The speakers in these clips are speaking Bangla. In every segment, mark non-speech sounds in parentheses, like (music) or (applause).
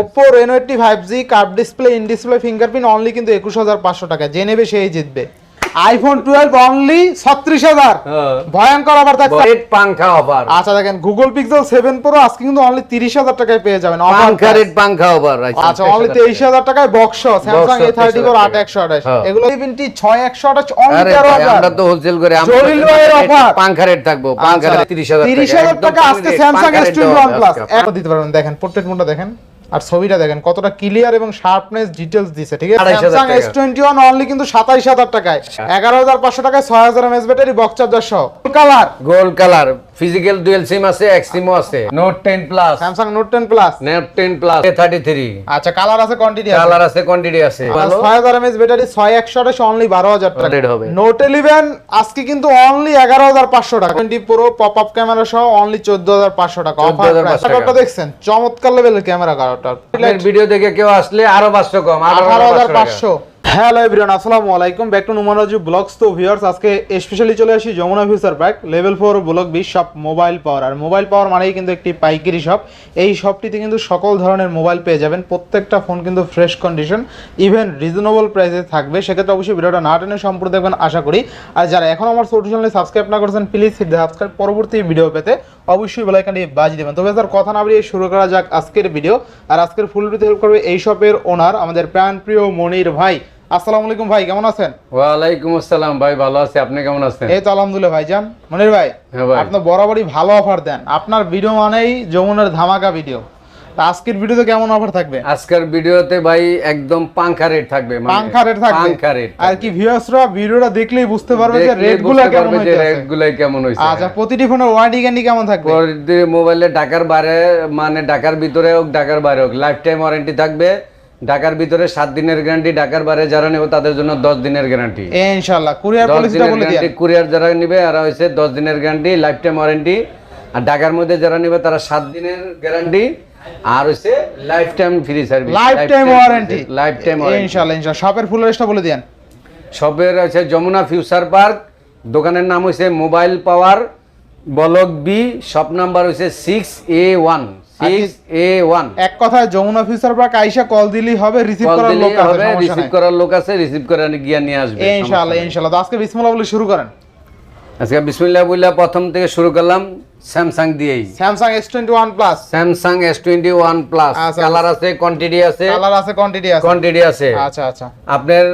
Oppo Reno 80 5G curve display in display fingerprint only কিন্তু 21500 টাকা। যে নেবে সেই জিতবে। আইফোন 12 অনলি 36000 হ্যাঁ। ভয়ঙ্কর অফার থাকছে। রেড পাংখা অফার আচ্ছা দেখেন গুগল পিক্সেল 7 প্রো আজকে কিন্তু অনলি 30000 টাকায় পেয়ে যাবেন। পাংখা। রেড পাংখা অফার আচ্ছা অনলি 23000 টাকায়। Box Samsung Box, A30 Core 23,000 8128 হ্যাঁ। এগুলো 70 6128 অনলি আরে ভাই, আমরা 13000 তো হোলসেল করে জলিল ভাইয়ের offer। পাংখা রেট থাকব পাংখা রেট 30000 টাকা। 30000 একদম টাকা আজকে rate S21 দেওয়া হবে প্লাস আজকে। এখন দিতে পারবেন দেখেন পোর্ট্রেট মোডটা দেখেন। আর ছবিটা দেখেন কতটা ক্লিয়ার এবং শার্পনেস ডিটেলস দিছে ঠিক আছে? 28,000 স্যামসাং টাকা। S21 অনলি কিন্তু 27000 টাকায়। 11500 টাকায় 6000 এমএস ব্যাটারি বক্স চার্জার সহ। Colour gold colour physical dual sim আছে এক্সিমও আছে। Note 10 plus Samsung note 10 plus note 10 plus A33 আচ্ছা কালার আছে কোয়ান্টিটি আছে। কালার আছে কোয়ান্টিটি আছে। ভালো? 6000 এমএএইচ ব্যাটারি 6128 অনলি 12000 টাকা। Red হবে। নোট 11 আজকে কিন্তু অনলি 11500 টাকা। 20 প্রো পপ আপ ক্যামেরা সহ অনলি 14500 টাকা। অফার 14,500 প্রাইস টাকা। কার্ডটা দেখছেন? চমৎকার লেভেলের ক্যামেরা কার্ডটা ভিডিও দেখে কেউ আসলে আরও 500 কম আরও 18500 হ্যালো এভরিওয়ান আসসালামু আলাইকুম। ব্যাক টু নুমানরাজু ব্লগস তো ভিউয়ার্স আজকে স্পেশালি চলে আসি Jamuna future park level four block B shop mobile power আর মোবাইল পাওয়ার মানেই কিন্তু একটি পাইকারি শপ এই শপটিতে কিন্তু সকল ধরনের মোবাইল পেয়ে যাবেন। প্রত্যেকটা ফোন কিন্তু ফ্রেশ কন্ডিশন ইভেন রিজনেবল প্রাইসে থাকবে। সেক্ষেত্রে অবশ্যই ভিডিওটা না টেনে সম্পূর্ণ দেখবেন, আশা করি। আর যারা এখন আমার ছোট চ্যানেলে সাবস্ক্রাইব না করেছেন প্লিজ সাবস্ক্রাইব পরবর্তী ভিডিও পেতে অবশ্যই বেলাইকানটি বাজি দেবেন। তবে স্যার কথা না বাড়িয়ে শুরু করা যাক আজকের ভিডিও আর আজকের ফুল ভিডিওতে হেল্প করবে এই শপের ওনার আমাদের প্রাণপ্রিয় মনির ভাই। আসসালামু আলাইকুম ভাই কেমন আছেন? ওয়ালাইকুম আসসালাম ভাই ভালো আছি। আপনি কেমন আছেন? এই তো আলহামদুলিল্লাহ ভাইজান। মনির ভাই হ্যাঁ ভাই। আপনি বরাবরই ভালো অফার দেন। আপনার ভিডিও মানেই যমুনার ধামাকা ভিডিও তা আজকের ভিডিওতে কেমন অফার থাকবে? আজকের ভিডিওতে ভাই একদম পাংখা রেট থাকবে মানে পাংখা রেট থাকবে? পাংখা রেট আর কি ভিউয়ার্সরা ভিডিওটা দেখলেই বুঝতে পারবে যে রেটগুলো কেমন রেট হইতেছে। গুলাই কেমন হইছে। আচ্ছা প্রতিটি ফোনের ওয়ারেন্টি গ্যারান্টি কেমন থাকবে? পরবর্তী মোবাইলে ঢাকার বাইরে মানে ঢাকার ভিতরে হোক ঢাকার বাইরে হোক লাইফ টাইম ওয়ারেন্টি থাকবে। ঢাকার ভিতরে সাত দিনের গ্যারান্টি ঢাকার বাইরে যারা নেবে তাদের জন্য দশ দিনের গ্যারান্টি এ ইনশাআল্লাহ কুরিয়ার পলিসিটা বলে দিন কুরিয়ার যারা নিবে আর হচ্ছে দশ দিনের গ্যারান্টি লাইফ টাইম ওয়ারেন্টি আর ঢাকার মধ্যে যারা নিবে তারা সাত দিনের গ্যারান্টি আর lifetime free service lifetime warranty lifetime ইনশাআল্লাহ ইনশাআল্লাহ। শপের ফুল বলে দিন সবের আছে যমুনা ফিউচার পার্ক দোকানের নাম mobile power block B shop number হচ্ছে six A one six A one এক কথায় যমুনা ফিউচার পার্ক আইসা কল দিলেই হবে রিসিভ করার লোক হবে রিসিভ করার লোক আছে রিসিভ করে গিয়ে নিয়ে আসবে ইনশাআল্লাহ ইনশাআল্লাহ। তো আজকে বিসমিল্লাহ বলে শুরু করেন। আজকে বিসমিল্লাহ বললা প্রথম থেকে শুরু করলাম। স্যামসাং দিয়েই। Samsung S21 plus Samsung S twenty one plus আচ্ছা, কালার আছে কোয়ান্টিটি আছে। কালার আছে কোয়ান্টিটি আছে। কোয়ান্টিটি আছে। আচ্ছা আচ্ছা। আপনার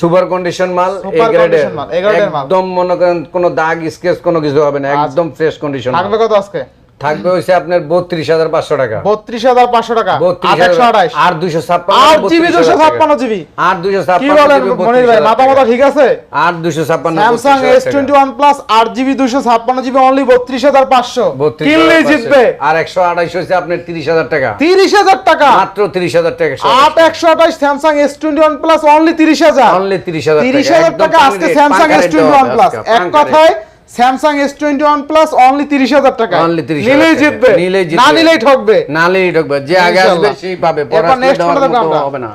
সুপার কন্ডিশন মাল এ গ্রেডের মাল। একদম মনে করেন কোনো দাগ স্কেচ কোনো কিছু হবে না একদম ফ্রেশ কন্ডিশন থাকবে কত আজকে? থাকবে হচ্ছে আপনার বত্রিশ হাজার পাঁচশো টাকা বত্রিশ হাজার পাঁচশো টাকা আর দুইশো ছাপ্পান্ন জিবি দুশো ছাপ্পান্ন জিবি আর দুইশো কি বলেন মনির ভাই মাথা মাথা ঠিক আছে আর দুইশো ছাপ্পান্ন Samsung S twenty one plus আট জিবি দুশো ছাপ্পান্ন জিবি অনলি বত্রিশ হাজার পাঁচশো কিনলেই জিতবে আর একশো আঠাইশ হচ্ছে আপনার তিরিশ হাজার টাকা তিরিশ হাজার টাকা মাত্র তিরিশ হাজার টাকা আট একশো আঠাইশ Samsung S twenty one plus only তিরিশ হাজার অনলি তিরিশ হাজার তিরিশ হাজার টাকা আজকে টোয়েন্টি ওয়ান প্লাস এক কথায় Samsung S twenty one plus only তিরিশ হাজার টাকা Only 30,000 নিলেই। জিতবে। নিলেই। না নিলেই ঠকবে। নালেই ঢুকবে যে আগে আসবে সেই পাবে? হবে না।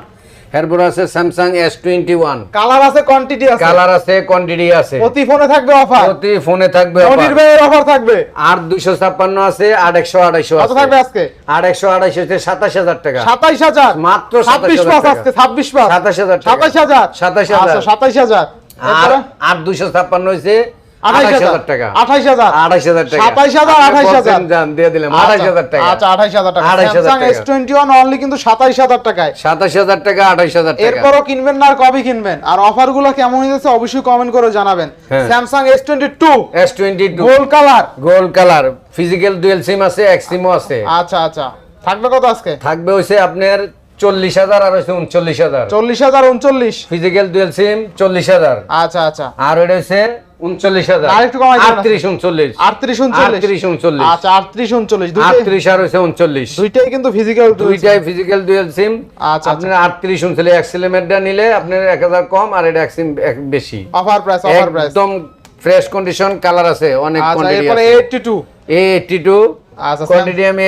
এরপর আছে Samsung S twenty one colour আছে কোয়ান্টিটি আছে। কালার আছে কোয়ান্টিটি আছে। প্রতি ফোনে থাকবে অফার প্রতি ফোনে থাকবে ভাইয়ের অফার থাকবে? আর দুইশো ছাপ্পান্ন আছে আট একশো আড়াইশো থাকবে আজকে? আট একশো আড়াইশো হচ্ছে সাতাশ হাজার টাকা। সাতাইশ হাজার? মাত্র ছাব্বিশ 27,000 পাস টাকা। আজকে ছাব্বিশ পাস 27,000 টাকা। সাতাইশ হাজার। 27,000 আচ্ছা সাতাইশ হাজার। আর আর দুইশো ছাপ্পান্ন হচ্ছে টাকা। আঠাইশ হাজার। টাকা। সাতাইশ হাজার আপনি আঠাইশ হাজার। বলছেন, যান, দিয়ে দিলাম আঠাশ হাজার টাকা। আচ্ছা আঠাইশ হাজার টাকা। 28,000 স্যামসাং টাকা। এস টোয়েন্টি ওয়ান অনলি কিন্তু হাজার টাকায়। সাতাশ হাজার টাকা আঠাশ হাজার টাকা। এরপরও কিনবেন না আর কবে কিনবেন? আর অফারগুলো কেমন হয়েছে অবশ্যই কমেন্ট করে জানাবেন। Samsung S twenty two S twenty two gold colour gold colour physical dual sim আছে এক সিমও আছে। আচ্ছা আচ্ছা। থাকবে কত আজকে? থাকবে হচ্ছে আপনার চল্লিশ হাজার আর হচ্ছে উনচল্লিশ হাজার। চল্লিশ হাজার উনচল্লিশ। ফিজিক্যাল ডুয়েল সিম চল্লিশ হাজার। আচ্ছা আচ্ছা। আর হচ্ছে উনচল্লিশ হাজার। আরেকটু কমাই। আটত্রিশ উনচল্লিশ। আটত্রিশ উনচল্লিশ। উনচল্লিশ। আচ্ছা আটত্রিশ উনচল্লিশ। আটত্রিশ আর হচ্ছে উনচল্লিশ। দুইটাই কিন্তু ফিজিক্যাল দুইটাই ফিজিক্যাল ডুয়েল সিম আচ্ছা, আপনার আটত্রিশ উনচল্লিশ এক্সিলেমেটটা নিলে আপনার এক হাজার কম আর এটা এক সিম বেশি। অফার প্রাইস অফার প্রাইস একদম ফ্রেশ কন্ডিশন কালার আছে অনেক আচ্ছা কোয়ান্টিটি আছে। Eighty two A eighty two আচ্ছা কোয়ান্টিটি আমি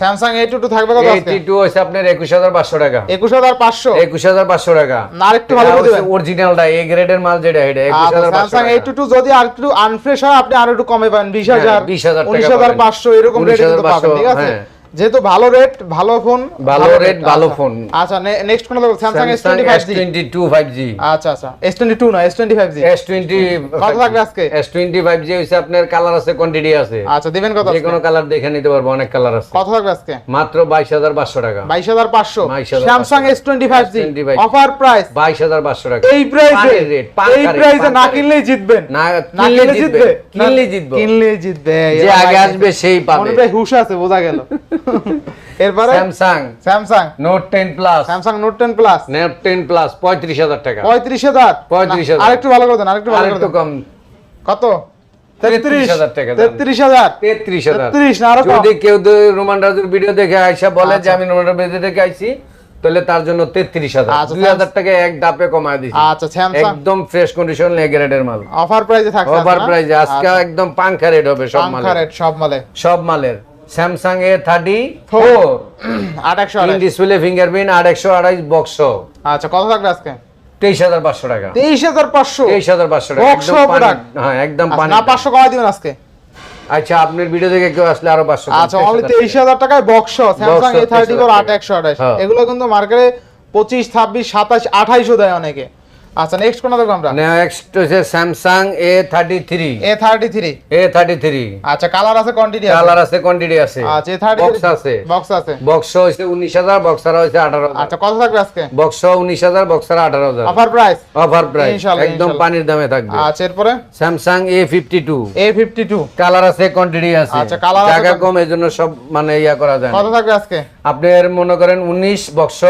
স্যামসাং এইটটি টু থাকবে কত আজকে? এইটটি টু হচ্ছে আপনার একুশ হাজার পাঁচশো টাকা। একুশ হাজার পাঁচশো? একুশ হাজার পাঁচশো টাকা। না আরেকটু ভালো করে দিবেন। অরিজিনালটা এ গ্রেডের মাল যেটা এটা একুশ আচ্ছা হাজার পাঁচশো স্যামসাং যদি আর একটু আনফ্রেশ হয় আপনি আরও একটু কমে পাবেন বিশ হাজার হ্যাঁ, 20,000 টাকা উনিশ হাজার পাবেন। পাঁচশো এরকম রেটে পাবেন ঠিক আছে? হ্যাঁ। যেহেতু ভালো রেট ভালো ফোন ভালো rate, ভালো ফোন। আচ্ছা নেক্সট কোন দেখো Samsung S Samsung twenty five G S22 5G আচ্ছা আচ্ছা এস টোয়েন্টি টু না S twenty five G S20 কত থাকবে আজকে? S20 5G হইছে আপনার কালার আছে কোয়ান্টিটি আছে। আচ্ছা দিবেন কত যে? কোনো কালার দেখে নিতে পারব অনেক কালার আছে। কত থাকবে আজকে? মাত্র 22500 টাকা। বাইশ হাজার 22,500 Samsung S twenty S25 offer price 22500 টাকা। এই প্রাইসে rate, এই প্রাইসে না। কিনলেই জিতবেন না কিনলে জিতবে। কিনলে জিতবো। কিনলেই জিতবে। যে আগে আসবে সেই পাবে। মনে প্রায় হুশ আছে বোঝা গেল। (laughs) এরপরে? Samsung Samsung note 10 plus Samsung note ten plus note 10 plus 35000 টাকা। পঁয়ত্রিশ হাজার? 35,000 আরেকটু ভালো করে দেন আরেকটু ভালো করে দেন। কম। কত? 33,000 টাকা দাম। তেত্রিশ হাজার? 33000 তেত্রিশ না আরও কম। যদি কেউ রোমান রাজুর ভিডিও দেখে আইসা বলে যে আচ্ছা। আমি রোমান ভিডিও দেখে আইছি তাহলে তার জন্য তেত্রিশ হাজার। আচ্ছা, দুই হাজার টাকা এক কমায় দিছি। আচ্ছা একদম ফ্রেশ কন্ডিশন মাল। অফার প্রাইসে থাকছে ওভার প্রাইস আজকে একদম পাঙ্খা রেট হবে সব মালের। সব মালে সব মালের। স্যামসাং এ থার্টি ফোর আট একশো ডিসপ্লে ফিঙ্গারপ্রিন্ট আট একশো আড়াইশ বক্স আচ্ছা কত থাকবে আজকে? তেইশ হাজার পাঁচশো টাকা। তেইশ হাজার পাঁচশো? তেইশ হাজার পাঁচশো টাকা? হ্যাঁ একদম আচ্ছা, না পাঁচশো কমাই দিবেন আজকে? আচ্ছা আপনার ভিডিও দেখে কেউ আসলে আরও পাঁচশো আচ্ছা অনলি টাকায় বক্স। এগুলো কিন্তু মার্কেটে পঁচিশ ছাব্বিশ সাতাশ আঠাইশও দেয় অনেকে। আচ্ছা নেক্সট কোন দেখব আমরা? নেক্সট হচ্ছে Samsung three A thirty three আচ্ছা কালার আছে কোয়ান্টিটি আছে? কালার আছে কোয়ান্টিটি আছে। আচ্ছা এ থার্টি বক্স আছে। বক্স আছে। বক্স উনিশ হাজার বক্সার হচ্ছে আঠারো হাজার। আচ্ছা কত থাকবে আজকে? বক্স উনিশ হাজার বক্সার আঠারো হাজার। অফার প্রাইস অফার প্রাইস ইনশাল্লাহ, একদম পানির দামে থাকবে। আচ্ছা এরপরে? Samsung A fifty two colour আছে কোয়ান্টিটি আছে। আচ্ছা, আছে জায়গা কম এই জন্য সব মানে ইয়া করা যায়। কত থাকবে আজকে? আপনার মনে করেন উনিশ বক্স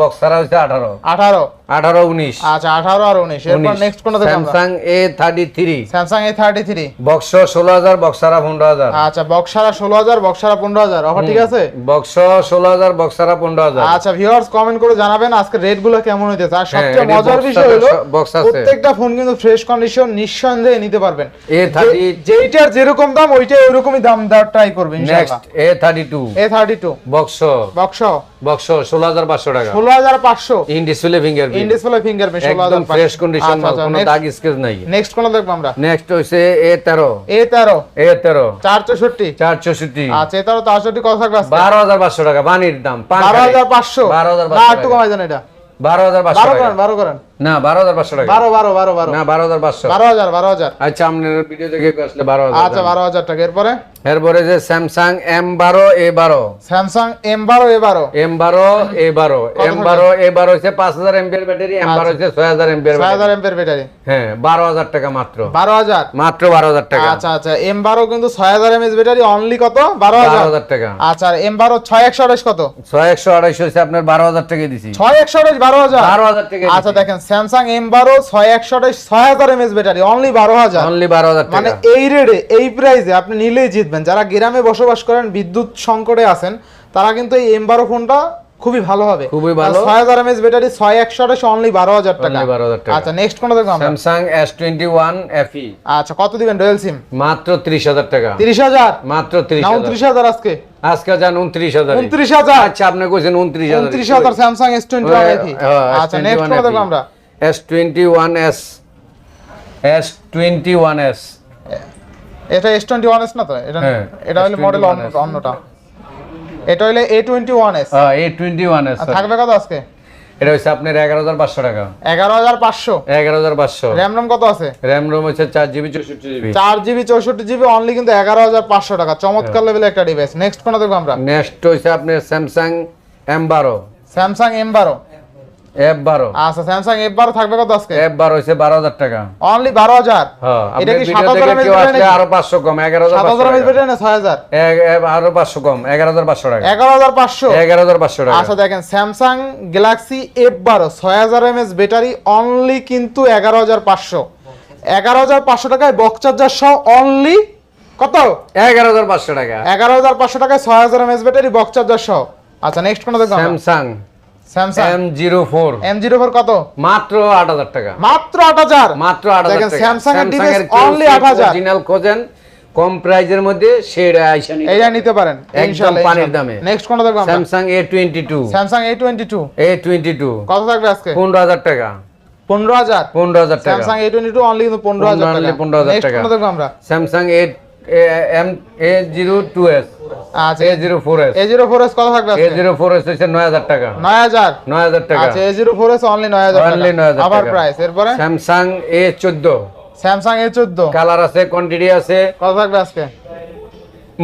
বক্সারা হচ্ছে আঠারো। আঠারো। আঠারো উনিশ। আচ্ছা আঠারো আর উনিশ। এরপর নেক্সট কোনটা Samsung A thirty three Samsung A thirty three box ষোলো হাজার বক্সারা পনেরো হাজার। আচ্ছা বক্সারা ষোলো হাজার বক্সারা পনেরো হাজার। অফার ঠিক আছে? বক্স ষোলো হাজার বক্সারা পনেরো হাজার। আচ্ছা ভিউয়ার্স কমেন্ট করে জানাবেন আজকে রেটগুলো কেমন হইতেছে। আর হ্যাঁ, সবচেয়ে মজার বিষয় হলো প্রত্যেকটা ফোন কিন্তু ফ্রেশ কন্ডিশন নিঃসন্দেহে নিতে পারবেন। এ থার্টি যেইটার যেরকম দাম ওইটাই ওইরকমই দাম দেওয়ার ট্রাই করবেন next A thirty two A thirty two box box? Box ষোলো হাজার পাঁচশো টাকা। ষোলো হাজার পাঁচশো। In display finger in display fingerprint ষোলো একদম ফ্রেশ কন্ডিশন আচ্ছা, কোনো দাগ নাই। নেক্সট দেখব আমরা? নেক্সট হইছে আচ্ছা কত থাকবে বারো টাকা দাম বারো বারো না একটু কমাই দেন এটা। বারো বারো বারো করেন। না বারো হাজার পাঁচশো টাকা। বারো বারো বারো বারো। না বারো হাজার পাঁচশো। বারো হাজার বারো হাজার। আচ্ছা আপনার ভিডিও দেখে আসলে বারো হাজার আচ্ছা বারো হাজার টাকা। এরপরে? এরপরে যে স্যামসাং এম বারো এ বারো। স্যামসাং এম বারো এ বারো। এম বারো এ বারো। এম বারো এ বারো হচ্ছে পাঁচ হাজার এমপিয়ার ব্যাটারি এম বারো হচ্ছে ছয় হাজার এমপিয়ার ছয় হাজার এমপের ব্যাটারি। হ্যাঁ বারো হাজার টাকা মাত্র। বারো হাজার? মাত্র বারো হাজার টাকা। আচ্ছা আচ্ছা এম বারো কিন্তু ছয় হাজার এমএস ব্যাটারি অনলি কত? বারো হাজার। টাকা। আচ্ছা এম বারো ছয় একশো আঠাশ কত? ছয় একশো আড়াইশো হচ্ছে আপনার বারো হাজার টাকা দিছি। ছয় একশো আঠাশ বারো হাজার। বারো হাজার টাকা আচ্ছা দেখেন স্যামসাং এম বারো ছয় একশো আঠাশ ছয় হাজার এমএস ব্যাটারি অনলি বারো হাজার। অনলি বারো হাজার মানে এই রেটে এই প্রাইসে আপনি নিলেই জিতবেন। যারা গ্রামে বসবাস করেন বিদ্যুৎ সংকটে আছেন তারা কিন্তু এই এম বারো ফোনটা খুবই ভালো হবে। খুবই ভালো। ছয় হাজার এমএস ব্যাটারি ছয় একশো আঠাশ অনলি বারো হাজার টাকা। Only 12,000 টাকা। আচ্ছা নেক্সট কোনটা দেখব Samsung S twenty one FE আচ্ছা কত দিবেন ডুয়েল সিম মাত্র ত্রিশ হাজার টাকা। তিরিশ হাজার? মাত্র ত্রিশ হাজার। উনত্রিশ হাজার আজকে। আজকে যান উনত্রিশ হাজার। উনত্রিশ হাজার? আচ্ছা আপনি কইছেন উনত্রিশ হাজার। উনত্রিশ হাজার স্যামসাং এস টোয়েন্টি ওয়ান আচ্ছা নেক্সট কোনটা দেখব আমরা? S twenty one S S twenty one S এটা এস টোয়েন্টি ওয়ান এস না তো? এটা হ্যাঁ, এটা হলো মডেল S21s অন্যটা। এটা হলো A twenty one S A twenty one S থাকবে কত আজকে? এটা হচ্ছে আপনার এগারো হাজার পাঁচশো টাকা। এগারো হাজার পাঁচশো। এগারো হাজার পাঁচশো। র্যাম রম কত আছে? র্যাম রোম হচ্ছে চার জিবি চৌষট্টি জিবি। চার জিবি চৌষট্টি জিবি অনলি কিন্তু এগারো হাজার পাঁচশো টাকা। চমৎকার লেভেলের একটা ডিভাইস নেক্সট কোনটা দেখব আমরা? নেক্সট হচ্ছে আপনার স্যামসাং এম বারো স্যামসাং এম বারো এফ বারো আচ্ছা থাকবে কত আজকে? টাকা। অনলি বারো হাজার? হ্যাঁ এটা কি 7000 দেখে কেউ mAh আসলে নাকি? আরও পাঁচশো কম এগারো হাজার এমএস ব্যাটারি না আরও পাঁচশো কম এগারো হাজার পাঁচশো টাকা। আচ্ছা দেখেন এমএস ব্যাটারি অনলি কিন্তু এগারো হাজার পাঁচশো। এগারো হাজার পাঁচশো টাকায় বক চার্জার সহ অনলি কত? এগারো হাজার পাঁচশো টাকা। এগারো হাজার পাঁচশো টাকায় ছয় হাজার এমএস ব্যাটারি বক চার্জার সহ। আচ্ছা নেক্সট কোনটা দেখব স্যামসাং স্যামসাং কত? মাত্র আট হাজার টাকা। মাত্র আট হাজার? মাত্র আট হাজার দেখেন, টাকা। Samsung এর Samsung device কেউ only যদি 8,000 original খোঁজেন কম প্রাইজের মধ্যে সেটা আইসা এইটা নিতে পারেন একদম পানির দামে। নেক্সট কোনটা দেখব Samsung A twenty two Samsung A twenty two A twenty two কত থাকবে আজকে? পনেরো হাজার টাকা। পনেরো হাজার? পনেরো হাজার টাকা। Samsung A twenty two only কিন্তু পনেরো হাজার Only টাকা। নেক্সট কোনটা দেখব আমরা? Samsung A M A zero two S আচ্ছা। কত থাকবে আজকে? জিরো ফোর এস হচ্ছে নয় হাজার টাকা। নয় হাজার? টাকা। আচ্ছা A zero four S only নয় হাজার Only 9,000 আবার প্রাইস এরপরে? স্যামসাং এ চোদ্দ। স্যামসাং কালার আছে কোয়ান্টিটি আছে। কত থাকবে আজকে?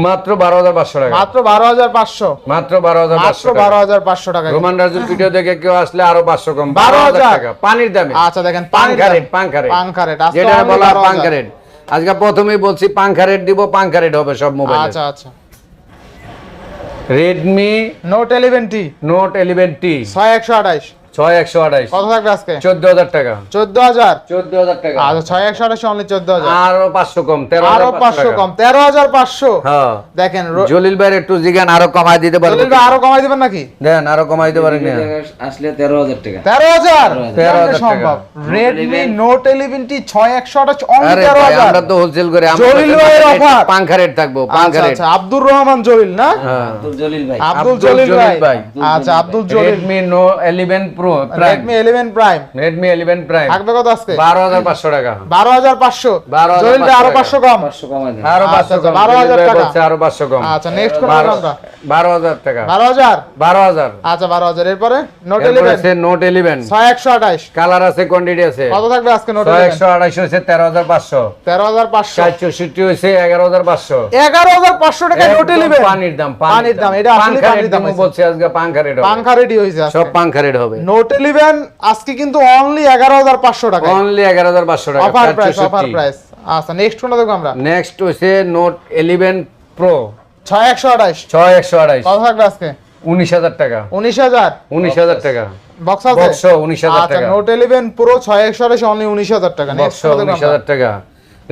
মাত্র বারো হাজার পাঁচশো টাকা। মাত্র বারো হাজার পাঁচশো। মাত্র বারো হাজার পাঁচশো বারো হাজার পাঁচশো টাকা। রোমান রাজুর ভিডিও দেখে কেউ আসলে আরও পাঁচশো কম বারো হাজার। টাকা। পানির দামে। আচ্ছা দেখেন পাঙ্খা রেট পাঙ্খা রেট পাঙ্খা রেট আজকে যেটা বলা পাঙ্খা রেট আজকে প্রথমেই বলছি পাঙ্খা রেট দিব পাঙ্খা রেট হবে সব মোবাইল। আচ্ছা আচ্ছা। Redmi note eleven T note eleven T ছয় একশো আঠাইশ ছয় একশো আঠাইশ। কত থাকবে আজকে? চোদ্দ হাজার টাকা। চোদ্দ হাজার? চোদ্দ হাজার টাকা। আচ্ছা ছয় একশো আঠাশ অনলি চোদ্দ হাজার। আরও পাঁচশো কম তেরো আরও পাঁচশো কম তেরো হাজার পাঁচশো। হ্যাঁ। দেখেন জলিল ভাইয়ের একটু জিগান আরও কমাই দিতে পারব জলিল ভাই আরও কমাই দিবেন নাকি? দেন আরও কমাই দিতে পারেন আসলে তেরো হাজার টাকা। তেরো হাজার? তেরো হাজার। সম্ভব। রেডমি নোট ইলেভেন টি ছয় একশো আঠাশ অনলি তেরো হাজার। আমরা তো হোলসেল করে জলিল ভাইয়ের রেট- পাঙ্খা রেট থাকব পাঙ্খা আচ্ছা রেট আচ্ছা আব্দুর রহমান জলিল না? হ্যাঁ আব্দুল জলিল ভাই। আব্দুল আব্দুল জলিল ভাই। আচ্ছা Abdul Jalil. Redmi note eleven pro prime Redmi eleven prime Redmi eleven prime থাকবে কত আজকে? বারো হাজার পাঁচশো টাকা। বারো হাজার পাঁচশো। 12,500 জলিল আরও টাকা। পাঁচশো কম। পাঁচশো কমাই দেন আরও আচ্ছা, পাঁচশো আচ্ছা, কম। 12,000 টাকা। আরও পাঁচশো কম। আচ্ছা নেক্সট কোন আমরা বারো হাজার টাকা। বারো হাজার? বারো হাজার। আচ্ছা বারো হাজার। এরপরে নোট এরপরে আছে নোট ইলেভেন ছয় একশো আঠাশ। কালার আছে কোয়ান্টিটি আছে। কত থাকবে আজকে ইলেভেন একশো আড়াইশো হচ্ছে তেরো হাজার পাঁচশো। তেরো হাজার পাঁচশো। চার চৌষট্টি হচ্ছে এগারো হাজার পাঁচশো। এগারো হাজার পাঁচশো টাকা নোট একদম ইলেভেন পানির দাম পানির দাম, এটা আসলে পানির দাম বলছে আজকে পাঙ্খা রেট হবে। পাঙ্খা রেডি হয়েছে সব পাঙ্খা রেট হবে। নোটেলিভেন আজকে কিন্তু অনলি 11500 টাকা। অনলি 11500 টাকা অফার প্রাইস অফার প্রাইস আচ্ছা নেক্সট ফোনটা দেখব আমরা। নেক্সট হচ্ছে নোট 11 প্রো 6128 6128 কত থাকবে আজকে? 19000 টাকা। 19000 19000 টাকা। বক্স আছে? বক্স 19000 টাকা। আচ্ছা নোট 11 প্রো 6128 অনলি 19000 টাকা। নেক্সট 19000 টাকা।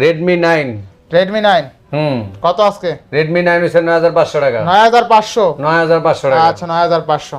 রেডমি নাইন রেডমি নাইন হুম। কত আজকে? Redmi নয় হাজার পাঁচশো টাকা। 9500 9500 টাকা। আচ্ছা 9500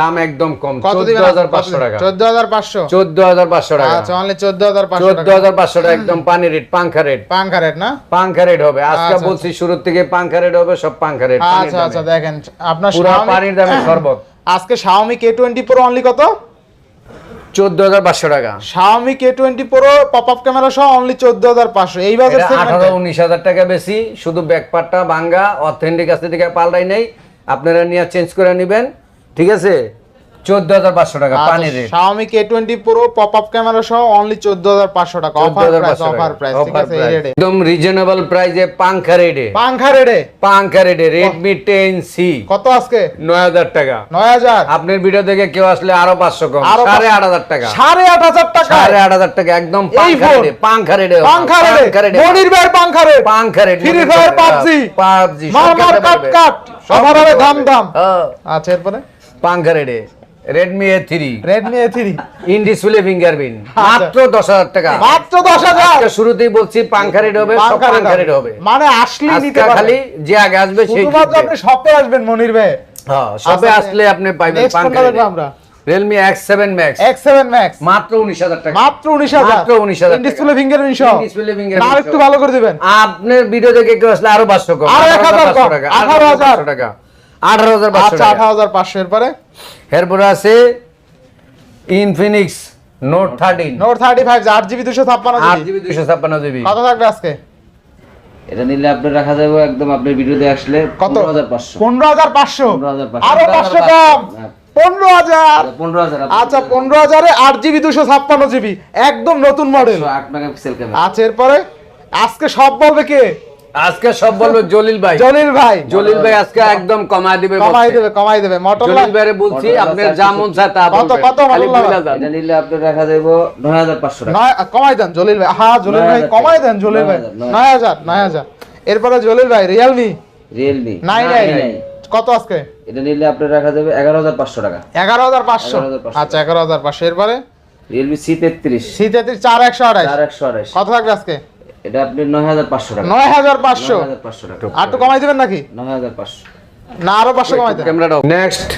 দাম একদম কম চোদ্দ হাজার পাঁচশো টাকা। চোদ্দ হাজার পাঁচশো? চোদ্দ হাজার পাঁচশো টাকা। আচ্ছা অনলি চোদ্দ হাজার পাঁচশো চোদ্দ হাজার পাঁচশো টাকা একদম পানি রেট পাঙ্খা রেট পাঙ্খা রেট না? পাঙ্খা রেট হবে। আজকে আচ্ছা, বলছি শুরুর থেকে পাঙ্খা রেট হবে সব পাঙ্খা রেট আচ্ছা আচ্ছা দেখেন আপনার পুরো পানির দামে শরবত। (coughs) আজকে Xiaomi K20 Pro অনলি কত? চোদ্দ হাজার পাঁচশো টাকা। Xiaomi K20 Pro pop up camera সহ অনলি চোদ্দ হাজার পাঁচশো। এই বাজার আঠারো উনিশ হাজার টাকা বেশি শুধু ব্যাকপারটা ভাঙ্গা অথেন্টিক আছে থেকে পাল্টাই নেই। আপনারা নিয়ে চেঞ্জ করে নেবেন। ঠিক আছে? চোদ্দ হাজার পাঁচশো টাকা rate Xiaomi K20 Pro pop up camera সহ অনলি চোদ্দ হাজার পাঁচশো টাকা। অফার প্রাইস অফার প্রাইস ঠিক আছে এই রেটে একদম রিজনেবল প্রাইসে পাঙ্খা রেটে পাঙ্খা রেটে পাঙ্খা রেটে রেডমি টেন কত আজকে? নয় হাজার টাকা। নয় হাজার? আপনার ভিডিও দেখে কেউ আসলে আরও পাঁচশো কম। টাকা। একদম রেটে রেটে রেটে মনির রেট রেট পাবজি? মার মার কাট কাট। অফার দাম দাম। আচ্ছা এরপরে? পাঙ্খা রেটে Redmi A three Redmi A three in display fingerprint মাত্র দশ হাজার টাকা। মাত্র দশ হাজার। শুরুতেই বলছি পাঙ্খা রেট হবে সব পাঙ্খা হবে। মানে আসলে নিতে খালি যে আগে আসবে সেই আপনি শপে আসবেন মনির ভাই। হ্যাঁ সবে আচ্ছা, আসলে আপনি পাইবেন দেখব আমরা। Seven max X seven max মাত্র উনিশ হাজার টাকা। মাত্র উনিশ হাজার। মাত্র 19,000 টাকা। ডিসপ্লে ফিঙ্গারপ্রিন্ট সহ। In-display fingerprint আর একটু ভালো করে দিবেন। আপনার ভিডিও দেখে কেউ আসলে আরও পাঁচশো কম। আরও 1000 কম, 18,500 টাকা 18,000 টাকা। আঠারো হাজার আচ্ছা আঠারো হাজার পাঁচশো এরপরে? এরপরে আছে Infinix note thirteen note thirty five আট জিবি দুশো ছাপ্পান্ন আট জিবি জিবি দুশো ছাপ্পান্ন জিবি। কত থাকবে আজকে? এটা নিলে আপনার রাখা যাবে একদম আপনার ভিডিওতে আসলে কত? পনেরো হাজার পাঁচশো। পনেরো হাজার পাঁচশো? আরও পাঁচশো কম। পনেরো হাজার। পনেরো হাজার আচ্ছা পনেরো হাজারে আট জিবি দুশো ছাপ্পান্ন জিবি। একদম নতুন মডেল। আট মেগাপিক্সেল ক্যামেরা। আচ্ছা এরপরে? আজকে সব বলবে কে? আজকে সব বলব জলিল ভাই। জলিল ভাই। জলিল ভাই আজকে একদম কমায় দিবে কমাই বলছে। দেবে কমাই দেবে। মটরলা জলিল ভাইরে বলছি চারশো যা মন চায় তা কত- কত। এটা নিলে আপনার রাখা হাজার পাঁচশো টাকা। নয় কমাই দেন জলিল ভাই। হ্যাঁ জলিল ভাই 9,000 কমাই দেন জলিল ভাই। 9,000 নয় হাজার। নয় হাজার। এরপরে জলিল ভাই রিয়েলমি রিয়েলমি নাইন নাইন কত আজকে? এটা নিলে আপনার রাখা যাবে এগারো হাজার পাঁচশো টাকা। এগারো হাজার পাঁচশো। 11,500 আচ্ছা এগারো হাজার পাঁচশো। এরপরে? একশো আঠাশ। চার একশো আঠাশ। কত থাকবে আজকে? এটা আপনি নয় হাজার পাঁচশো টাকা। নয় হাজার পাঁচশো? নয় হাজার পাঁচশো টাকা। আর একটু কমাই দিবেন নাকি? নয় হাজার পাঁচশো। না আরও পাঁচশো কমাই দেন। ক্যামেরাটা next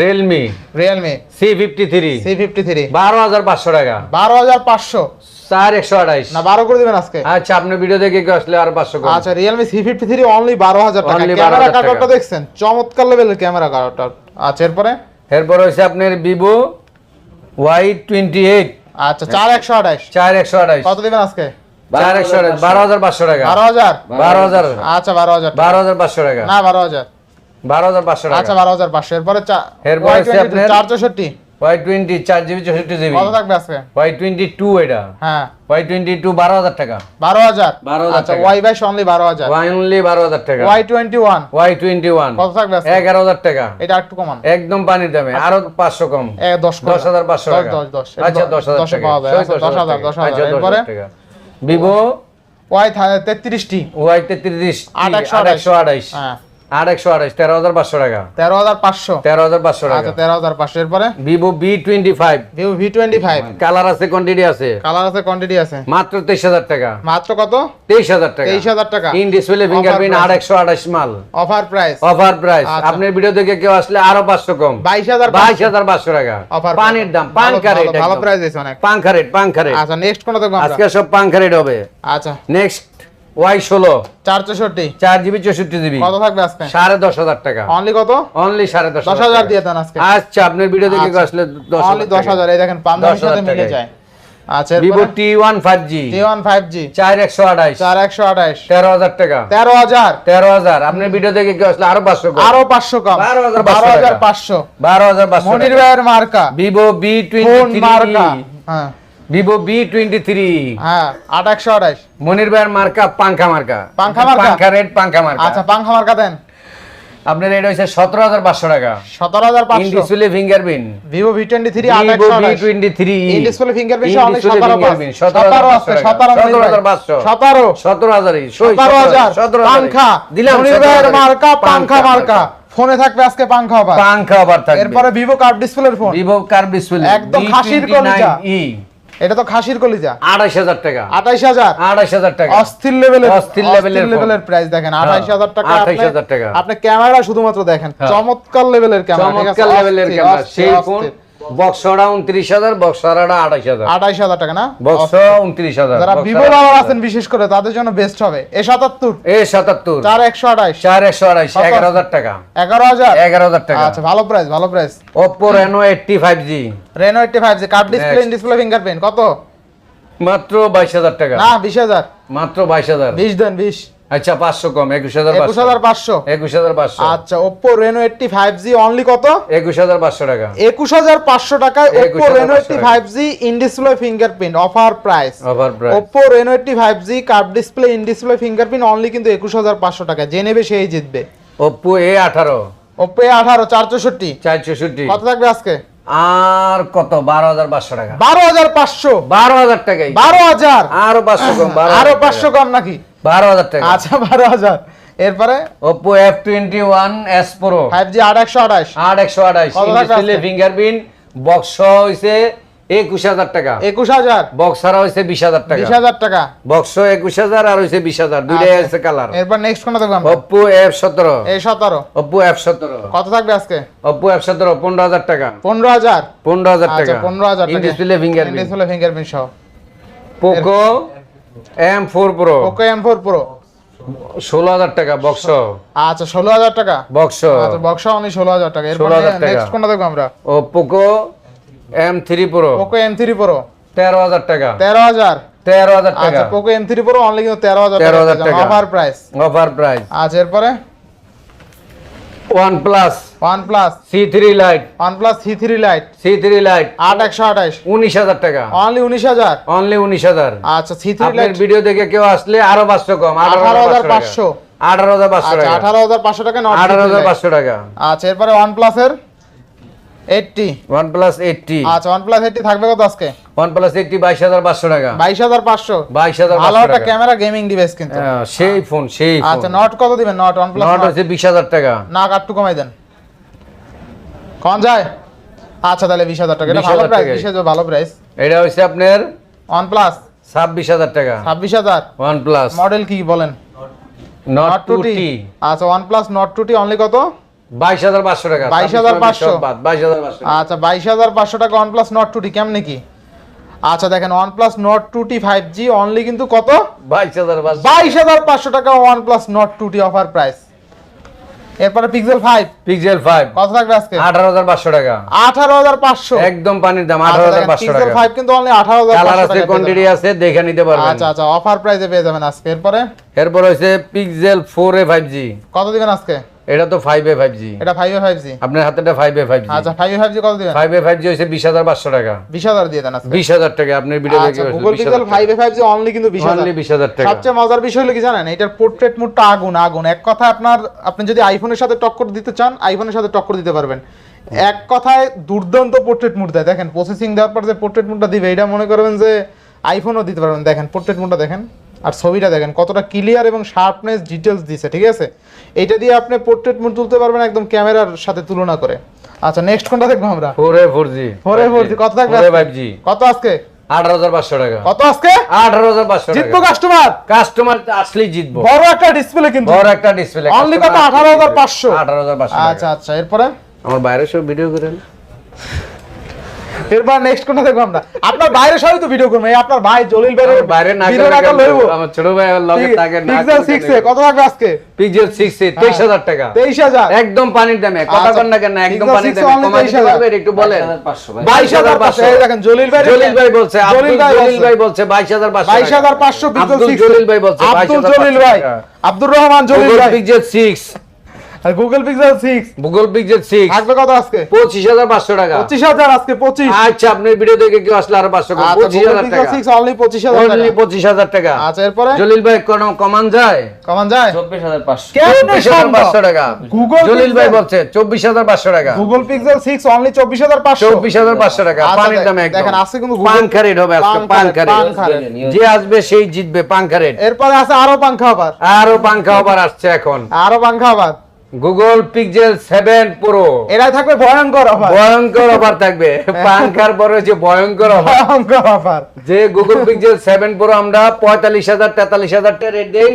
Realme Realme C fifty three C fifty three বারো হাজার পাঁচশো টাকা। বারো হাজার পাঁচশো। চার একশো আঠাইশ। না বারো করে দিবেন আজকে। আচ্ছা আপনার ভিডিও দেখে কেউ আসলে আর পাঁচশো আচ্ছা Realme C fifty three only বারো হাজার টাকা। ক্যামেরা 12,000 কাটারটা দেখছেন? চমৎকার লেভেলের ক্যামেরা কাটারটা আচ্ছা এরপরে? এরপর হচ্ছে আপনার ভিভো ওয়াই টোয়েন্টি এইট আচ্ছা চার একশো আঠাইশ। চার একশো আঠাইশ। কত দিবেন আজকে? বারো হাজার পাঁচশো টাকা। বারো হাজার? বারো হাজার। আচ্ছা বারো হাজার। বারো হাজার পাঁচশো টাকা। না বারো হাজার। বারো হাজার পাঁচশো আচ্ছা বারো হাজার পাঁচশো। এরপরে এরপরে হচ্ছে Y22 আপনার- চার চৌষট্টি ওয়াই টোয়েন্টি চার জিবি চৌষট্টি জিবি। কত থাকবে আজকে? ওয়াই টোয়েন্টি টু এটা। হ্যাঁ। ওয়াই টোয়েন্টি টু বারো হাজার টাকা। বারো হাজার? 12,000 আচ্ছা ওয়াই বাইশ অনলি বারো হাজার। ওয়াই অনলি বারো হাজার টাকা। Y twenty one Y twenty one কত থাকবে এগারো হাজার টাকা। এটা একটু কমান। একদম পানির দামে। আরও পাঁচশো কম। দশ দশ হাজার পাঁচশো টাকা। দশ, দশ। আচ্ছা দশ হাজার দশে আচ্ছা, দশ হাজার, দশ হাজার। আচ্ছা দশ হাজার টাকা। ভিভো ওয়াই তেত্রিশটি ওয়াই তেত্রিশ আট একশো আট একশো আঠাইশ হ্যাঁ আট একশো আঠাইশ তেরো হাজার পাঁচশো টাকা। তেরো হাজার পাঁচশো। তেরো হাজার পাঁচশো আচ্ছা টাকা। তেরো হাজার পাঁচশো। এরপরে? Vivo twenty five. Vivo V twenty five. Colour আছে কোয়ান্টিটি আছে। কালার আছে কোয়ান্টিটি আছে। মাত্র তেইশ হাজার টাকা। মাত্র কত? তেইশ হাজার টাকা। তেইশ হাজার টাকা। In display fingerprint price। একশো আঠাইশ মাল। অফার প্রাইস অফার প্রাইস আচ্ছা। আপনার ভিডিও দেখে কেউ আসলে আরও পাঁচশো কম। বাইশ হাজার বাইশ হাজার পাঁচশো টাকা। অফার পানির দাম পাঙ্খা রেট ভালো প্রাইস অনেক। পাঙ্খা রেট পাঙ্খা রেট আচ্ছা নেক্সট কোন দেখব আজকে সব পাঙ্খা রেট হবে। আচ্ছা। নেক্সট ওয়াই ষোলো। চার চৌষট্টি। চার জিবি চৌষট্টি জিবি। কত থাকবে আজকে? সাড়ে দশ হাজার টাকা। অনলি কত? অনলি সাড়ে দশ দশ হাজার দিয়ে দেন আজকে। আচ্ছা আপনার ভিডিও দেখে আসলে দশ অনলি দশ হাজার। এই দেখেন পাঞ্জাবির সাথে মিলে যায়। আচ্ছা Vivo T one five G G one five G চার একশো আঠাইশ চার একশো আঠাইশ তেরো হাজার টাকা। তেরো হাজার। তেরো হাজার। আপনার ভিডিও দেখে কেউ আসলে আরও পাঁচশো। আরও পাঁচশো কম। 12,500 বারো হাজার পাঁচশো। বারো হাজার পাঁচশো মনির ভাইয়ের মার্কা। ভিভো বি টোয়েন্টি মার্কা। হ্যাঁ। ভিভো বি টোয়েন্টি থ্রি হ্যাঁ আট একশো আঠাইশ মনির ভাইয়ের মার্কা পাঙ্খা মার্কা। পাঙ্খা মার্কা? পাঙ্খা রেট পাঙ্খা মার্কা। আচ্ছা পাংখা মার্কা দেন। আপনার রেট হয়েছে সতেরো হাজার পাঁচশো টাকা। সতেরো হাজার পাঁচশো। Display fingerprint Vivo V twenty three Vivo আঠাইশ টোয়েন্টি থ্রি ডিসপ্লে ফিঙ্গারপ্রিন্ট অনেক সতেরো সতেরো হাজার পাঁচশো সতেরো সতেরো হাজারই। সতেরো হাজার। সতেরো পাংখা দিলাম। মার্কা পাংখা মার্কা। ফোনে থাকবে আজকে পাঙ্খা আবার। থাকবে। এরপরে ভিভো কার্ভ ডিসপ্লের ফোন ভিভো কার ডিসপ্লে একদম খাসির কলিজা। এটা তো খাসির কলিজা। আড়াইশ হাজার টাকা। আঠাইশ হাজার? আড়াইশ হাজার টাকা। অস্থির লেভেলের অস্থির লেভেল এর লেভেলের প্রাইস দেখেন আঠাইশ হাজার টাকা 28,000 হাজার টাকা। আপনি ক্যামেরা শুধুমাত্র দেখেন হ্যাঁ। চমৎকার লেভেলের ক্যামেরা চমৎকার লেভেলের ক্যামেরা সেই ফোন বক্সটা উনত্রিশ হাজার বক্সারাটা আড়াইশ হাজার। আঠাইশ হাজার টাকা না? বক্স উনত্রিশ হাজার যারা ভিভো লাভার আছেন বিশেষ করে তাদের জন্য বেস্ট হবে। এ সাতাত্তর। এ সাতাত্তর। চার একশো আঠাইশ। চার একশো আড়াইশ এগারো হাজার টাকা। এগারো হাজার? এগারো হাজার টাকা। আচ্ছা ভালো প্রাইস ভালো price Oppo Reno eighty five G Reno eighty five G curved display. Display fingerprint কত? মাত্র বাইশ হাজার টাকা। না বিশ হাজার। মাত্র বাইশ হাজার। বিশ দেন বিশ। আচ্ছা পাঁচশো কম একুশ হাজার একুশ হাজার পাঁচশো। একুশ হাজার পাঁচশো। আচ্ছা Oppo Reno eighty five only কত? একুশ হাজার পাঁচশো টাকা। একুশ হাজার পাঁচশো টাকায় Oppo 21,500 Reno eighty in display fingerprint offer price over price Oppo Reno eighty five curve display in display fingerprint only কিন্তু একুশ হাজার পাঁচশো টাকা। যে নেবে সেই জিতবে। আঠারো। ওপো এ আঠারো চার চৌষট্টি। কত থাকবে আজকে? আর কত? বারো হাজার পাঁচশো টাকা। বারো হাজার পাঁচশো। বারো হাজার টাকাই। বারো হাজার। আরও পাঁচশো কম আরও পাঁচশো কম নাকি? বারো হাজার টাকা। আচ্ছা বারো হাজার। এরপরে? Twenty one S pro five G আট একশো আঠাশ। আট একশো আঠাশ। আছে? ফিঙ্গারপ্রিন্ট বক্স হয়েছে একুশ হাজার টাকা। একুশ হাজার। বক্স ছাড়া হয়েছে বিশ হাজার টাকা। বিশ হাজার টাকা। বক্স একুশ হাজার আর হয়েছে বিশ হাজার। দুইটাই আচ্ছা। আছে কালার এরপর নেক্সট কোনটা দেখব আমরা ওপো এফ সতেরো। এই সতেরো। ওপো এফ সতেরো। কত থাকবে আজকে? ওপো এফ সতেরো পনেরো হাজার টাকা। পনেরো হাজার। পনেরো হাজার আচ্ছা টাকা। পনেরো হাজার ডিসপ্লে ফিঙ্গারপ্রিন্ট ডিসপ্লে ফিঙ্গারপ্রিন্ট সহ। Poco M four pro okay M four pro ষোলো হাজার টাকা বক্স আচ্ছা ষোলো হাজার টাকা? বক্স আচ্ছা বক্সা অনলি ষোলো হাজার টাকা। এরপর 16,000 টাকা। নেক্সট কোনটা দেখব আমরা? ও Poco M three pro Poco M three pro তেরো হাজার টাকা। তেরো হাজার। তেরো হাজার টাকা। Poco M three pro only কিন্তু তেরো হাজার 13,000 টাকা। অফার প্রাইস অফার প্রাইস আচ্ছা এরপরে? One plus three lite C three lite আট একশো আঠাশ। উনিশ হাজার টাকা। অনলি উনিশ হাজার? অনলি উনিশ হাজার। আচ্ছা সি থ্রি আপনার ভিডিও দেখে কেউ আসলে আরও পাঁচশো কম আঠারো হাজার পাঁচশো 18,500 আঠারো হাজার আচ্ছা টাকা। আঠারো হাজার পাঁচশো টাকা টাকা। আচ্ছা এরপরে ওয়ান প্লাস এইটটি আচ্ছা থাকবে কত আজকে? টাকা। ভালো একটা ক্যামেরা গেমিং ডিভাইস কিন্তু। সেই ফোন সেই আচ্ছা নট কত দিবেন? নট ওয়ান নট হচ্ছে বিশ হাজার টাকা। না কাটটু কমাই দেন। কম যায়? আচ্ছা তাহলে বিশ হাজার টাকা। এটা ভালো প্রাইস। বিশ হাজার ভালো প্রাইস এটা হচ্ছে আপনার ওয়ান প্লাস ছাব্বিশ হাজার টাকা। ছাব্বিশ হাজার? ওয়ান প্লাস মডেল কি বলেন? নট টু টু আচ্ছা one plus Nord two T only কত? বাইশ হাজার পাঁচশো টাকা। 22,500 বাইশ হাজার পাঁচশো আচ্ছা বাইশ হাজার পাঁচশো টাকা one plus Nord two T কেমনে কি? আচ্ছা দেখেন one plus Nord two T five G only কিন্তু কত? বাইশ হাজার বাইশ হাজার পাঁচশো টাকা one plus Nord two T offer price এরপরে পিক্সেল ফাইভ পিক্সেল ফাইভ কত থাকবে আজকে? আঠারো হাজার পাঁচশো টাকা। আঠারো হাজার পাঁচশো। একদম পানির দাম আঠারো হাজার পাঁচশো পিক্সেল টাকা। ফাইভ কিন্তু অনলি আঠারো হাজার কালার আছে কোয়ান্টিটি আছে দেখে নিতে পারবেন। আচ্ছা আচ্ছা অফার প্রাইসে পেয়ে যাবেন আজকে। এরপরে? এরপর হচ্ছে Pixel four A five G কত দিবেন আজকে? এটা তো ফাইভ এ ফাইভ জি এটা ফাইভ এ ফাইভ জি আপনার হাতে ফাইভ এ ফাইভ জি আচ্ছা ফাইভ এ ফাইভ জি কত দিবেন? ফাইভ এ ফাইভ জি হচ্ছে বিশ হাজার পাঁচশো টাকা। বিশ হাজার দিয়ে দেন আজকে। বিশ হাজার টাকা আপনার ভিডিও আচ্ছা Google Pixel five A five G only কিন্তু বিশ হাজার। অনলি বিশ হাজার টাকা। সবচেয়ে মজার বিষয় হলো কি জানেন? এটার পোর্ট্রেট মোডটা আগুন আগুন। এক কথা আপনার আপনি যদি আইফোনের সাথে টক্কর দিতে চান আইফোনের সাথে টক্কর দিতে পারবেন। এক কথায় দুর্দান্ত পোর্ট্রেট মোড দেয়। দেখেন প্রসেসিং দেওয়ার পর যে পোর্ট্রেট মোডটা দিবে এটা মনে করবেন যে আইফোনও দিতে পারবেন। দেখেন পোর্ট্রেট মোডটা দেখেন। আর ছবিটা দেখেন কতটা ক্লিয়ার এবং শার্পনেস ডিটেলস দিছে ঠিক আছে? এটা দিয়ে আপনি পোর্ট্রেট মোড তুলতে পারবেন একদম ক্যামেরার সাথে তুলনা করে। আচ্ছা নেক্সট কোনটা দেখব আমরা? Four A four G four A four G কত থাকবে ফোর এ আজকে? ফাইভ জি কত আজকে? আঠারো হাজার পাঁচশো টাকা। কত আজকে? আঠারো হাজার পাঁচশো জিতবো কাস্টমার কাস্টমার আসলেই জিতবো। বড় একটা ডিসপ্লে কিন্তু বড় একটা ডিসপ্লে Only কত? 18,500 আঠারো হাজার পাঁচশো আচ্ছা আচ্ছা এরপরে? আমার বাইরে সব ভিডিও করেন। এরপর নেক্সট কোনটা দেখব আমরা? আপনার বাইরে সবাই তো ভিডিও করব। আপনার ভাই জলিল ভাই আমার বাইরে না ভিডিও না করলে? হইবো? আমার ছোট ভাই লগে থাকে না পিক্সেল 6 এ কত থাকবে আজকে? পিক্সেল সিক্স এ তেইশ হাজার টাকা। তেইশ হাজার? একদম পানির দামে কথা আচ্ছা, না কেন একদম পানির দামে। only কমাই দিতে 23,000 একটু বলেন। পাঁচশো ভাই। বাইশ হাজার পাঁচশো। এই দেখেন জলিল ভাই জলিল ভাই বলছে জলিল আব্দুল ভাই জলিল বলছে। ভাই বলছে। বাইশ হাজার পাঁচশো বাইশ হাজার পাঁচশো পিক্সেল আব্দুল জলিল ভাই বলছে আব্দুল জলিল ভাই। আব্দুর রহমান জলিল ভাই। পিক্সেল সিক্স আর Google Pixel six Google Pixel six থাকবে কত আজকে? পঁচিশ হাজার পাঁচশো টাকা। পঁচিশ হাজার আজকে পঁচিশ। আচ্ছা আপনার ভিডিও দেখে কেউ আসলে আরও পাঁচশো আচ্ছা পঁচিশ গুগল হাজার টাকা। সিক্স অনলি পঁচিশ হাজার অনলি টাকা। পঁচিশ হাজার টাকা। আচ্ছা এরপরে? জলিল ভাই কোন কমান যায়? কমান যায়? চব্বিশ হাজার পাঁচশো। কেমনে চব্বিশ হাজার সম্ভব? পাঁচশো টাকা। Google জলিল ভাই বলছে চব্বিশ হাজার পাঁচশো টাকা। গুগল পিক্সেল সিক্স অনলি চব্বিশ হাজার পাঁচশো। চব্বিশ হাজার পাঁচশো টাকা। আচ্ছা, পানির দামে একদম। দেখেন, আজকে কিন্তু পাঙ্খা হবে আজকে পাঙ্খা পাঙ্খা পাঙ্খা। যে আসবে সেই জিতবে পাঙ্খা রেট এরপরে আছে আরও পাংখা আবার আরও পাঙ্খা আবার আসছে এখন। আরও পাংখা আবার গুগল পিক্সেল সেভেন প্রো এরা থাকবে ভয়ঙ্কর অফার ভয়ঙ্কর অফার থাকবে। (laughs) পাঙ্কার পরে যে ভয়ঙ্কর অফার ভয়ঙ্কর অফার যে গুগল পিক্সেল সেভেন প্রো আমরা পঁয়তাল্লিশ হাজার তেতাল্লিশ হাজার টাকা রেট দেই।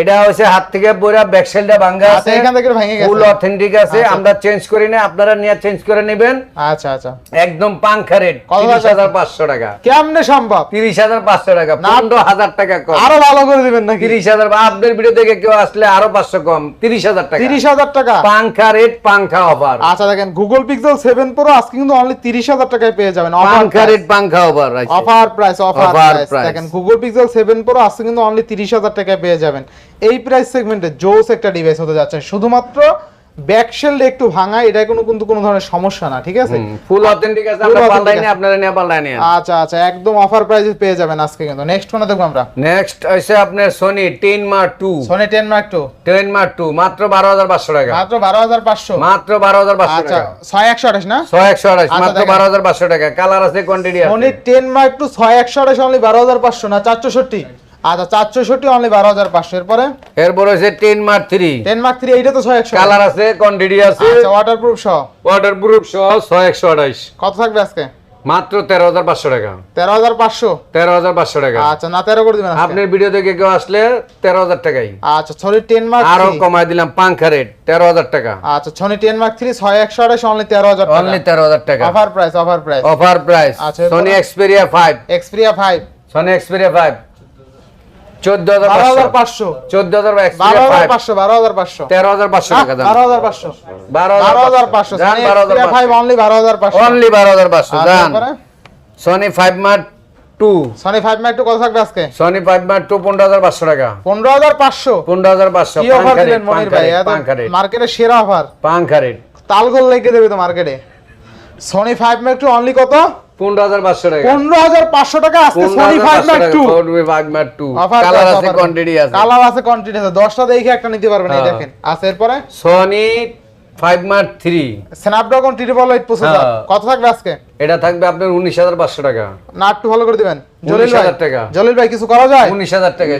এটা হচ্ছে হাত থেকে বইরা ব্যাকসাইডটা আচ্ছা, আছে এখান থেকে ভেঙে গেছে। ফুল অথেন্টিক আছে আচ্ছা। আমরা চেঞ্জ করি না আপনারা নিয়ে চেঞ্জ করে নেবেন। আচ্ছা আচ্ছা। একদম পাঙ্খা রেট কত তিরিশ আছে? হাজার পাঁচশো টাকা। কেমনে সম্ভব? তিরিশ হাজার পাঁচশো টাকা না। পনেরো হাজার টাকা কম। আরও ভালো করে দিবেন হাজার বা আপনার ভিডিও দেখে কেউ আসলে আরও পাঁচশো কম তিরিশ হাজার টাকা। তিরিশ হাজার টাকা? পাঙ্খা রেট পাঙ্খা অফার আচ্ছা দেখেন গুগল পিক্সেল সেভেন প্রো আজকে কিন্তু অনলি তিরিশ হাজার টাকায় পেয়ে যাবেন। পাঙ্খা rate পাঙ্খা offer offer price offer price দেখেন গুগল পিক্সেল সেভেন প্রো আজকে কিন্তু অনলি তিরিশ হাজার টাকায় পেয়ে যাবেন। এই প্রাইস সেগমেন্টে জোস একটা ডিভাইস হতে যাচ্ছে। শুধুমাত্র ব্যাকশেল্ড একটু ভাঙা এটা কোনো কিন্তু কোনো ধরনের সমস্যা না ঠিক আছে? ফুল অথেন্টিক আছে আমরা পাল্টাই নিয়ে আপনারা নিয়ে পাল্টাই নিয়ে আচ্ছা আচ্ছা একদম অফার প্রাইসে পেয়ে যাবেন আজকে কিন্তু। নেক্সট কোনটা দেখব আমরা। নেক্সট হচ্ছে আপনার Sony ten mark two Sony ten mark two ten mark two মাত্র বারো হাজার পাঁচশো টাকা। মাত্র বারো হাজার পাঁচশো। মাত্র বারো হাজার পাঁচশো আচ্ছা টাকা। একশো আঠাশ না? ছয় একশো আঠাশ আচ্ছা, মাত্র দেখেন। বারো হাজার পাঁচশো টাকা। কালার আছে কোয়ান্টিটি সোনি আছে টেন মার্ক টু ছয় একশো আঠাশ অনলি বারো হাজার পাঁচশো না চারশোষট্টি আচ্ছা চারশোষট্টি অনলি বারো হাজার পাঁচশো। এরপরে? এরপর হচ্ছে টেন মার থ্রি টেন মার্ক থ্রি এইটা তো ছয় একশো। কালার আছে কোয়ান্টিটি আছে। আচ্ছা ওয়াটার প্রুফ সহ। ওয়াটার প্রুফ সহ ছয় একশো আঠাশ কত থাকবে আজকে? মাত্র তেরো হাজার পাঁচশো টাকা। তেরো হাজার পাঁচশো? তেরো হাজার পাঁচশো টাকা। আচ্ছা না তেরো করে দিবেন আজকে? আপনার ভিডিও দেখে কেউ আসলে তেরো হাজার টাকাই। আচ্ছা ছনি টেন মার্ক আরও কমাই দিলাম পাঙ্খা রেট তেরো হাজার টাকা। আচ্ছা ছনি টেন মার্ক থ্রি ছয় একশো আঠাশ অনলি তেরো হাজার অনলি তেরো হাজার টাকা। Offer price offer price offer price আচ্ছা? Sony Xperia five Xperia five Sony Xperia five চোদ্দ হাজার হাজার পাঁচশো। চোদ্দ হাজার বারো হাজার পাঁচশো বারো হাজার পাঁচশো। তেরো হাজার পাঁচশো টাকা দাম। বারো হাজার পাঁচশো। বারো বারো হাজার পাঁচশো। বারো হাজার ফাইভ অনলি বারো হাজার পাঁচশো। অনলি বারো হাজার পাঁচশো যান five mark two Sony five two কত থাকবে আজকে? সোনি ফাইভ মার্ট টু পনেরো হাজার পাঁচশো টাকা। পনেরো হাজার পাঁচশো। পনেরো হাজার পাঁচশো। কি অফার দিলেন মনির ভাই? পাঙ্খা মার্কেটের সেরা অফার পাঙ্খা রেট তালগোল লেগে দেবে তো মার্কেটে Sony five mark two only কত? পনেরো হাজার পাঁচশো টাকা। পনেরো হাজার পাঁচশো টাকা আছে সনি হাজার ফাইভ পাঁচশো মার্ক টাকা two five mark two colour আছে কোয়ান্টিটি আছে কালার আছে। কোয়ান্টিটি আছে দশটা দেখে একটা নিতে পারবেন এই হ্যাঁ। দেখেন। আছে এরপরে? Sony five mark three Snapdragon triple eight processor হ্যাঁ। কত থাকবে আজকে? এটা থাকবে আপনার উনিশ হাজার পাঁচশো টাকা। না একটু ভালো করে দিবেন। জলিল ভাই টাকা। জলিল ভাই কিছু করা যায়? উনিশ হাজার টাকায়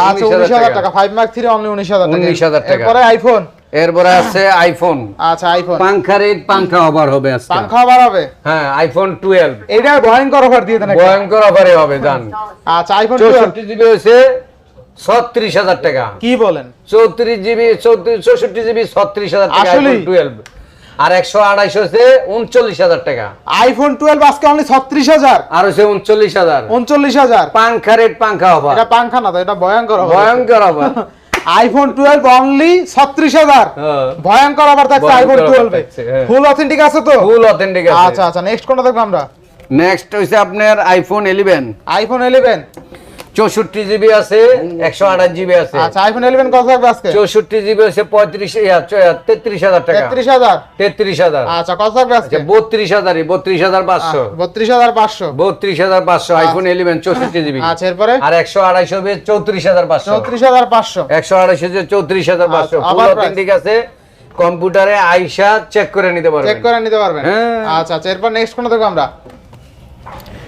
আচ্ছা উনিশ হাজার টাকা। ফাইভ মার্ক থ্রি অনলি উনিশ হাজার টাকা। 19,000 টাকা। এরপরে আইফোন এরপরে আছে আইফোন আচ্ছা আইফোন পাংখা রেট পাংখা অফার হবে আজকে। পাংখা বাড়াবে হ্যাঁ আইফোন টুয়েলভ এটা ভয়ঙ্কর অফার দিয়ে দেন ভয়ঙ্কর অফারে হবে আচ্ছা আইফোন জিবি হয়েছে ছত্রিশ হাজার টাকা। কি বলেন? চৌত্রিশ জিবি চৌষট্টি জিবি ছত্রিশ হাজার টাকা টুয়েলভ আর একশো আড়াইশো হচ্ছে উনচল্লিশ হাজার টাকা। আইফোন টুয়েলভ আজকে অনলি ছত্রিশ হাজার। আর হচ্ছে উনচল্লিশ হাজার। উনচল্লিশ হাজার। পাংখা রেট পাংখা এটা পাংখা না তো এটা ভয়ঙ্কর ভয়ঙ্কর অফার আইফোন টুয়েলভ অনলি ছত্রিশ হাজার। হ্যাঁ। ভয়ঙ্কর অফার থাকছে আইফোন টুয়েলভে। ফুল অথেন্টিক আছে তো? ফুল অথেন্টিক আচ্ছা আচ্ছা নেক্সট কোনটা দেখব আমরা? নেক্সট হইছে আপনার আইফোন ইলেভেন আইফোন ইলেভেন চৌষট্টি জিবি আছে একশো আঠাশ জিবি আছে। আচ্ছা আইফোন ইলেভেন কত থাকবে আজকে? চৌষট্টি জিবি হচ্ছে পঁয়ত্রিশ তেত্রিশ হাজার টাকা। তেত্রিশ হাজার? তেত্রিশ হাজার। আচ্ছা কত থাকবে আজকে? আচ্ছা বত্রিশ হাজারই বত্রিশ হাজার পাঁচশো। বত্রিশ হাজার পাঁচশো। বত্রিশ হাজার পাঁচশো আইফোন ইলেভেন চৌষট্টি জিবি। আচ্ছা এরপরে? আর একশো আড়াইশো হবে চৌত্রিশ হাজার পাঁচশো। চৌত্রিশ হাজার পাঁচশো। একশো আড়াইশো যে চৌত্রিশ হাজার পাঁচশো। আচ্ছা, price? আছে। কম্পিউটারে আইসা চেক করে নিতে চেক করে নিতে পারবেন। আচ্ছা আচ্ছা এরপর নেক্সট কোনটা দেখব আমরা?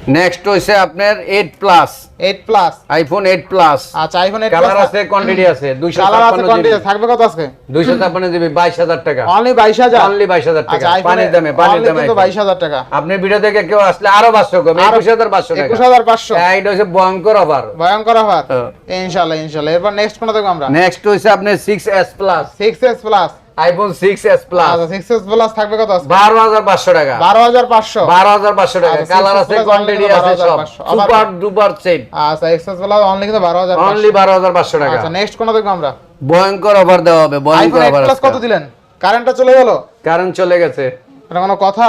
নেক্সট হইছে আপনার eight plus eight plus iPhone eight plus আচ্ছা আইফোন এইট কালার প্লাস আছে কোয়ান্টিটি আছে দুইশো কালার আছে কোয়ান্টিটি থাকবে কত আজকে? দুইশো ছাপ্পান্ন জিবি বাইশ হাজার টাকা। অনলি বাইশ হাজার? অনলি বাইশ হাজার টাকা। আচ্ছা পানির দামে পানির দামে কিন্তু বাইশ হাজার টাকা। আপনি ভিডিও থেকে কেউ আসলে আরও পাঁচশো কম আরো- একুশ হাজার পাঁচশো টাকা। একুশ হাজার পাঁচশো। হ্যাঁ, এটা হচ্ছে ভয়ঙ্কর অফার ভয়ঙ্কর অফার হ্যাঁ। ইনশাল্লাহ ইনশাল্লাহ। এরপর নেক্সট কোনটা দেখব আমরা? নেক্সট হচ্ছে আপনার six S plus six S plus iPhone six S plus আচ্ছা সিক্স এস প্লাস থাকবে কত হাজার পাঁচশো টাকা। বারো হাজার পাঁচশো? বারো হাজার পাঁচশো টাকা। আচ্ছা, কালার আছে কোয়ান্টিটি আছে সব। সুপার ডুপার সেট আচ্ছা এক্স এস প্লাস অনলি কিন্তু বারো হাজার অনলি বারো হাজার পাঁচশো টাকা। আচ্ছা নেক্সট কোনো দেখব আমরা? ভয়ঙ্কর অফার দেওয়া হবে ভয়ঙ্কর অফার কত দিলেন? কারেন্টটা চলে গেল? কারেন্ট চলে গেছে। এটা কোনো কথা?